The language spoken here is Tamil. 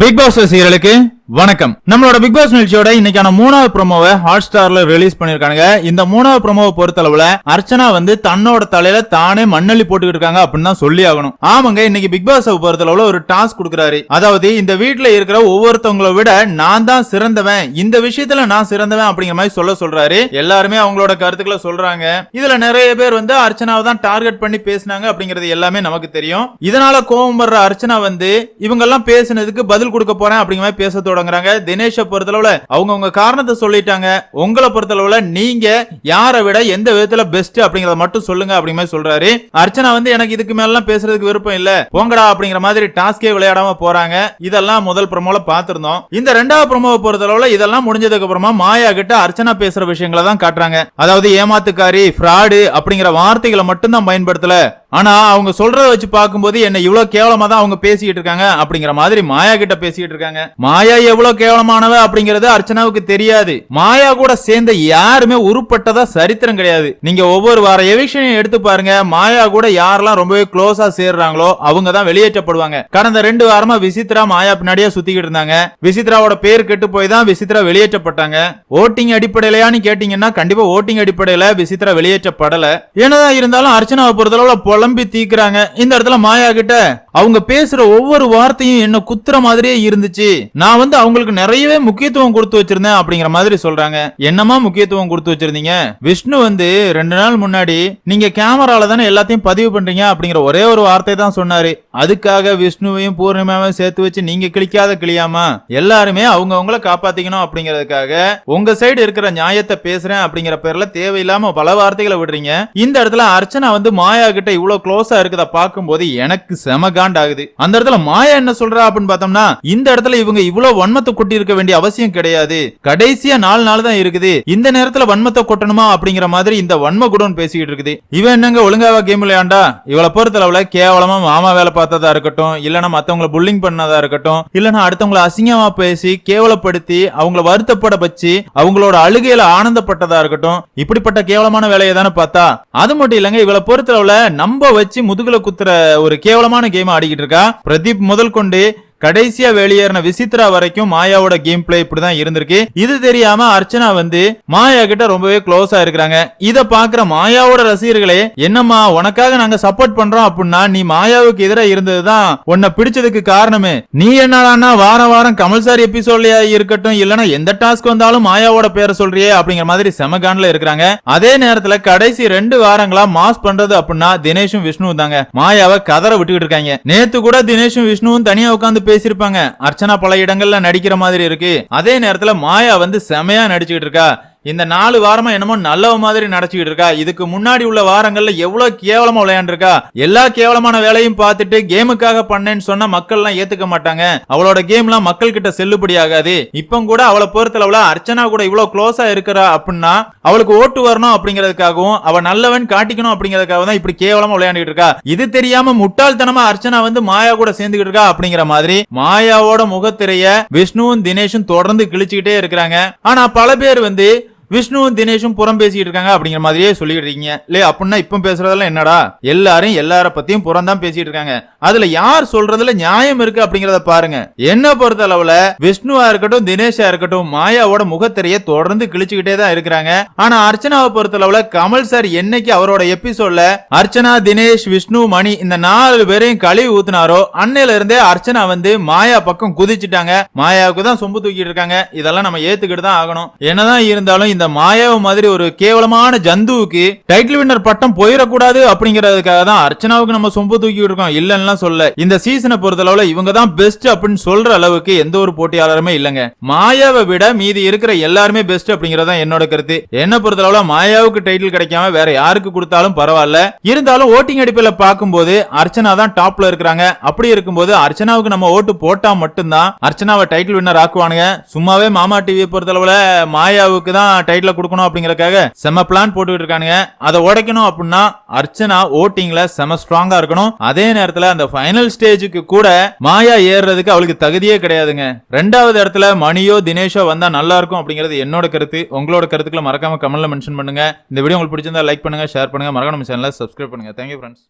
பிக் பாஸ் சீரியலுக்கு வணக்கம். நம்மளோட பிக் பாஸ் நிகழ்ச்சியோட இன்னைக்கான மூணாவது ப்ரோமோவை ஹாட் ஸ்டார்ல ரிலீஸ் பண்ணிருக்காங்க இந்த மூணாவது ப்ரோமோவை பொறுத்தளவுல அர்ச்சனா வந்து தன்னோட தலையில தானே மண்ணள்ளி போட்டுக்கிட்டு இருக்காங்க அப்படின்னு தான் சொல்லி ஆகணும். ஆமாங்க இன்னைக்கு பிக் பாஸ் பொறுத்தளவுல ஒரு டாஸ்க் கொடுக்குறாரு. அதாவது இந்த வீட்டுல இருக்கிற ஒவ்வொருத்தவங்கள விட நான் தான் சிறந்தவன் இந்த விஷயத்துல நான் சிறந்தவன் அப்படிங்கிற மாதிரி சொல்ல சொல்றாரு. எல்லாருமே அவங்களோட கருத்துக்களை சொல்றாங்க. இதுல நிறைய பேர் வந்து அர்ச்சனாவை தான் டார்கெட் பண்ணி பேசினாங்க அப்படிங்கறது எல்லாமே நமக்கு தெரியும். இதனால கோபம் வர்ற அர்ச்சனா வந்து இவங்க எல்லாம் பேசினதுக்கு பதில் கொடுக்க போறேன் அப்படிங்கிற மாதிரி பேச தொடங்குறாங்க. தினேஷ பொறுத்தளவுல அவங்க உங்க காரணத்தை சொல்லிட்டாங்க. உங்களை பொறுத்தளவுல நீங்க யாரை விட எந்த விதத்துல பெஸ்ட் அப்படிங்கறத மட்டும் சொல்லுங்க அப்படிங்கிற மாதிரி சொல்றாரு. அர்ச்சனா வந்து எனக்கு இதுக்கு மேலாம் பேசுறதுக்கு விருப்பம் இல்ல. போங்கடா அப்படிங்கிற மாதிரி டாஸ்கே விளையாடாம போறாங்க. இதெல்லாம் முதல் ப்ரமோல பாத்திருந்தோம் இந்த ரெண்டாவது ப்ரமோவை பொறுத்தளவுல இதெல்லாம் முடிஞ்சதுக்கு அப்புறமா மாயா கிட்ட அர்ச்சனா பேசுற விஷயங்களை தான் காட்டுறாங்க. அதாவது ஏமாத்துக்காரி ஃப்ராடு அப்படிங்கிற வார்த்தைகளை மட்டும் தான் பயன்படுத்தல. ஆனா அவங்க சொல்றத வச்சு பார்க்கும்போது என்ன இவ்வளவு கேவலமா தான் அவங்க பேசிக்கிட்டு இருக்காங்க அப்படிங்கிற மாதிரி மாயா கிட்ட பேசிக்கிட்டு இருக்காங்க. மாயா எவ்வளவு கேவலமானவ அப்படிங்கறது அர்ச்சனாவுக்கு தெரியாது. மாயா கூட சேர்ந்த யாருமே உருப்பட்டதா சரித்திரம் கிடையாது. நீங்க ஒவ்வொரு வார எவிக்ஷனையும் எடுத்து பாருங்க. மாயா கூட யாரெல்லாம் ரொம்பவே க்ளோஸா சேர்றாங்களோ அவங்க தான் வெளியேற்றப்படுவாங்க. கடந்த ரெண்டு வாரமா விசித்ரா மாயா பின்னாடியே சுத்திக்கிட்டு இருந்தாங்க. விசித்ராவோட பேர் கெட்டு போய் தான் விசித்ரா வெளியேற்றப்பட்டாங்க. ஓட்டிங் அடிப்படையிலையான்னு கேட்டீங்கன்னா கண்டிப்பா ஓட்டிங் அடிப்படையில விசித்ரா வெளியேற்றப்படல. என்னதான் இருந்தாலும் அர்ச்சனாவை பொறுத்தளவுல புலம்பி தீக்குறாங்க. இந்த இடத்துல மாயா கிட்ட அவங்க பேசுற ஒவ்வொரு வார்த்தையும் என்ன குத்துற மாதிரியே இருந்துச்சு. நான் வந்து அவங்களுக்கு நிறையவே முக்கியத்துவம் கொடுத்து வச்சிருந்தேன் அப்படிங்கிற மாதிரி சொல்றாங்க. என்னமா முக்கியத்துவம் கொடுத்து வச்சிருந்தீங்க? விஷ்ணு வந்து ரெண்டு நாள் முன்னாடி நீங்க கேமரால தானே எல்லாத்தையும் பதிவு பண்றீங்க அப்படிங்கிற ஒரே ஒரு வார்த்தை தான் சொன்னாரு. அதுக்காக விஷ்ணுவையும் பூர்ணிமாவையும் சேர்த்து வச்சு நீங்க கிளிக்காத கிளியாமா எல்லாருமே அவங்க அவங்கள காப்பாத்திக்கணும் அப்படிங்கறதுக்காக உங்க சைடு இருக்கிற நியாயத்தை பேசுறேன் அப்படிங்கிற பேர்ல தேவையில்லாம பல வார்த்தைகளை விடுறீங்க. இந்த இடத்துல அர்ச்சனா வந்து மாயா கிட்ட இவ்வளவு க்ளோஸா இருக்கத பார்க்கும்போது எனக்கு செம காண்ட் ஆகுது அந்த இடத்துல மாயா என்ன சொல்றா அப்படின்னு பார்த்தோம்னா இந்த இடத்துல இவங்க இவ்வளவு வன்மத்தை கொட்டி இருக்க வேண்டிய அவசியம் கிடையாது. கடைசியா நாலு நாள் தான் இருக்குது. இந்த நேரத்துல வன்மத்தை கொட்டணுமா அப்படிங்கிற மாதிரி இந்த வன்ம குடோன் பேசிக்கிட்டு இருக்குது. இவன் என்னங்க ஒழுங்காவா கேம் விளையாண்டா? இவளை பொறுத்தளவுல கேவலமா மாமா வேலை பார்த்ததா இருக்கட்டும் இல்லனா மத்தவங்கள புல்லிங் பண்ணதா இருக்கட்டும் இல்லனா அடுத்தவங்களை அசிங்கமா பேசி கேவலப்படுத்தி அவங்கள வருத்தப்பட வச்சு அவங்களோட அழுகையில ஆனந்தப்பட்டதா இருக்கட்டும் இப்படிப்பட்ட கேவலமான வேலையை தானே பார்த்தா? அது மட்டும் இல்லங்க இவளை பொறுத்தளவுல நம்ம நம்ப வச்சு முதுகுல குத்துற ஒரு கேவலமான கேம் ஆடிக்கிட்டு இருக்கா. பிரதீப் முதல் கொண்டு கடைசியா வெளியேறின விசித்ரா வரைக்கும் மாயாவோட கேம் பிளே இப்படிதான் இருந்திருக்கு. இது தெரியாம அர்ச்சனா வந்து மாயா கிட்ட ரொம்பவே க்ளோஸா இருக்கிறாங்க. இத பாக்குற மாயாவோட ரசிகர்களே என்னம்மா உனக்காக நாங்க சப்போர்ட் பண்றோம் அப்படின்னா நீ மாயாவுக்கு எதிராக இருந்ததுதான் உன்னை பிடிச்சதுக்கு காரணமே. நீ என்னடான்னா வாரம் வாரம் கமல் சார் எபிசோட்லயா இருக்கட்டும் இல்லனா எந்த டாஸ்க் வந்தாலும் மாயாவோட பேரை சொல்றியே அப்படிங்கிற மாதிரி செமகான்ல இருக்கிறாங்க. அதே நேரத்துல கடைசி ரெண்டு வாரங்களா மாஸ் பண்றது அப்படின்னா தினேஷும் விஷ்ணுவும் தாங்க மாயாவை கதற விட்டுக்கிட்டு இருக்காங்க. நேத்து கூட தினேஷும் விஷ்ணுவும் தனியா உட்காந்து பேசியிருப்பாங்க. அர்ச்சனா பல இடங்கள்ல நடிக்கிற மாதிரி இருக்கு. அதே நேரத்துல மாயா வந்து செமையா நடிச்சுக்கிட்டு இருக்கா. இந்த நாலு வாரமா என்னமோ நல்லவ மாதிரி நடச்சுக்கிட்டு இருக்கா? இதுக்கு முன்னாடி உள்ள வாரங்கள்ல எவ்வளவு கேவலமா விளையாண்டுருக்கா? எல்லா கேவலமான வேலையும் பார்த்துட்டு கேமுக்காக பண்ணேன்னு சொன்னா மக்கள் எல்லாம் ஏத்துக்க மாட்டாங்க. அவளோட கேம் எல்லாம் மக்கள் கிட்ட செல்லுபடி ஆகாது. இப்ப கூட அவளை பொறுத்தளவுல அர்ச்சனா கூட இவ்வளவு க்ளோஸா இருக்கிறா அப்படின்னா அவளுக்கு ஓட்டு வரணும் அப்படிங்கறதுக்காகவும் அவ நல்லவன் காட்டிக்கணும் அப்படிங்கறதுக்காக தான் இப்படி கேவலமா விளையாண்டுட்டு இருக்கா. இது தெரியாம முட்டாள்தனமா அர்ச்சனா வந்து மாயா கூட சேர்ந்துகிட்டு இருக்கா அப்படிங்கிற மாதிரி மாயாவோட முகத்திரைய விஷ்ணுவும் தினேஷும் தொடர்ந்து கிழிச்சுக்கிட்டே இருக்கிறாங்க. ஆனா பல பேர் வந்து விஷ்ணுவும் தினேஷும் புறம் பேசிட்டு இருக்காங்க அப்படிங்கிற மாதிரியே சொல்லிட்டு இருக்கீங்க. அப்படின்னா இப்ப பேசுறதெல்லாம் என்னடா? எல்லாரும் எல்லார பத்தியும் புறம் தான் பேசிட்டு இருக்காங்க. அதுல யார் சொல்றதுல நியாயம் இருக்கு அப்படிங்கறத பாருங்க. என்ன பொறுத்த அளவுல விஷ்ணுவா இருக்கட்டும் தினேஷா இருக்கட்டும் மாயாவோட முகத்திரைய தொடர்ந்து கிழிச்சுக்கிட்டே தான் இருக்கிறாங்க. ஆனா அர்ச்சனாவை பொறுத்த அளவுல கமல் சார் என்னைக்கு அவரோட எபிசோட்ல அர்ச்சனா தினேஷ் விஷ்ணு மணி இந்த நாலு பேரையும் கழுவி ஊத்துனாரோ அன்னையில இருந்தே அர்ச்சனா வந்து மாயா பக்கம் குதிச்சுட்டாங்க. மாயாவுக்கு தான் சொம்பு தூக்கிட்டு இருக்காங்க. இதெல்லாம் நம்ம ஏத்துக்கிட்டு தான் ஆகணும். என்னதான் இருந்தாலும் இந்த மாயாவு மாதிரி ஒரு கேவலமான ஜந்துவுக்கு டைட்டில் வின்னர் பட்டம் போயிடக்கூடாது அப்படிங்கறதுக்காக தான் அர்ச்சனாவுக்கு நம்ம சொம்பு தூக்கி இருக்கோம். இல்லன்னா சொல்ல. இந்த சீசனை பொறுத்தளவுல இவங்க தான் பெஸ்ட் அப்படின்னு சொல்ற அளவுக்கு எந்த ஒரு போட்டியாளருமே இல்லங்க. மாயாவை விட மீதி இருக்கிற எல்லாருமே பெஸ்ட் அப்படிங்கறத என்னோட கருத்து. என்ன பொறுத்தளவுல மாயாவுக்கு டைட்டில் கிடைக்காம வேற யாருக்கு கொடுத்தாலும் பரவாயில்ல. இருந்தாலும் ஓட்டிங் அடிப்பில் பார்க்கும்போது அர்ச்சனா தான் டாப்ல இருக்கிறாங்க. அப்படி இருக்கும்போது அர்ச்சனாவுக்கு நம்ம ஓட்டு போட்டா மட்டும்தான் அர்ச்சனாவை டைட்டில் வின்னர் ஆக்குவானுங்க. சும்மாவே மாமா டிவியை பொறுத்தளவுல மாயாவுக்கு தான் டைட்டில் கொடுக்கணும் அப்படிங்கறதுக்காக செம பிளான் போட்டுக்கிட்டு இருக்கானுங்க. அதை உடைக்கணும் அப்படின்னா அர்ச்சனா ஓட்டிங்ல செம ஸ்ட்ராங்கா இருக்கணும். அதே நேரத்துல அந்த ஃபைனல் ஸ்டேஜுக்கு கூட மாயா ஏறுறதுக்கு அவளுக்கு தகுதியே கிடையாதுங்க. ரெண்டாவது இடத்துல மணியோ தினேஷோ வந்தா நல்லா இருக்கும் அப்படிங்கிறது என்னோட கருத்து. உங்களோட கருத்துக்களை மறக்காம கமெண்ட்ல மென்ஷன் பண்ணுங்க. இந்த வீடியோ உங்களுக்கு பிடிச்சிருந்தா லைக் பண்ணுங்க ஷேர் பண்ணுங்க. மறக்காம சேனலை சப்ஸ்கிரைப் பண்ணுங்க. Thank you friends